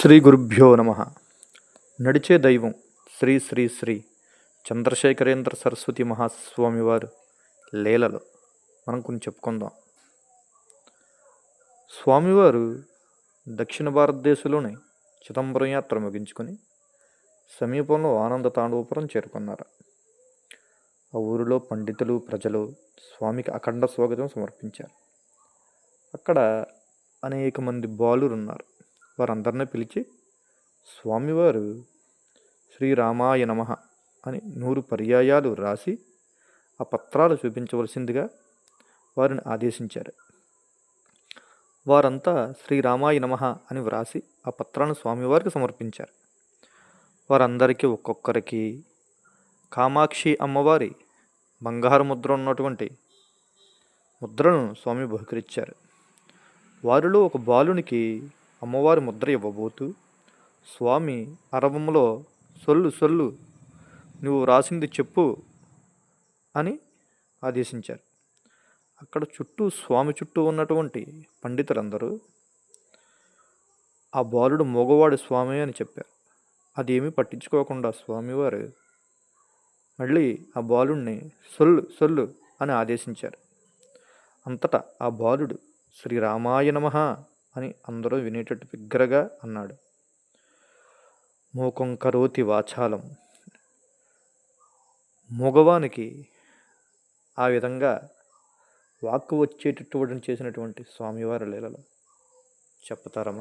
శ్రీ గురుభ్యో నమ. నడిచే దైవం శ్రీ శ్రీ శ్రీ చంద్రశేఖరేంద్ర సరస్వతి మహాస్వామి వారు లీలలో. మనం కొన్ని చెప్పుకుందాం. స్వామివారు దక్షిణ భారతదేశంలోని చిదంబరం యాత్ర ముగించుకొని సమీపంలో ఆనంద తాండవపురం చేరుకున్నారు. ఆ ఊరిలో పండితులు ప్రజలు స్వామికి అఖండ స్వాగతం సమర్పించారు. అక్కడ అనేక మంది బాలురు ఉన్నారు వారందరినీ పిలిచి స్వామివారు శ్రీరామాయ నమ అని నూరు పర్యాయాలు రాసి ఆ పత్రాలు చూపించవలసిందిగా వారిని ఆదేశించారు. వారంతా శ్రీరామాయ నమ అని వ్రాసి ఆ పత్రాన్ని స్వామివారికి సమర్పించారు. వారందరికీ ఒక్కొక్కరికి కామాక్షి అమ్మవారి బంగారు ముద్ర ఉన్నటువంటి ముద్రను స్వామి బహుకరించారు. వారిలో ఒక బాలునికి అమ్మవారి ముద్ర ఇవ్వబోతూ స్వామి అరవంలో సొల్లు సొల్లు నువ్వు రాసింది చెప్పు అని ఆదేశించారు. అక్కడ చుట్టూ స్వామి చుట్టూ ఉన్నటువంటి పండితులందరూ ఆ బాలుడు మగవాడు స్వామి అని చెప్పారు. అదేమీ పట్టించుకోకుండా స్వామివారు మళ్ళీ ఆ బాలుడిని సొల్లు సొల్లు అని ఆదేశించారు. అంతటా ఆ బాలుడు శ్రీరామాయ నమ అని అందరూ వినేటట్టు బిగ్గరగా అన్నాడు. మూకం కరోతి వాచాలం. మగవానికి ఆ విధంగా వాక్కు వచ్చేటటువంటి చేసినటువంటి స్వామివారి లీలలు. చెప్తారమ్మా.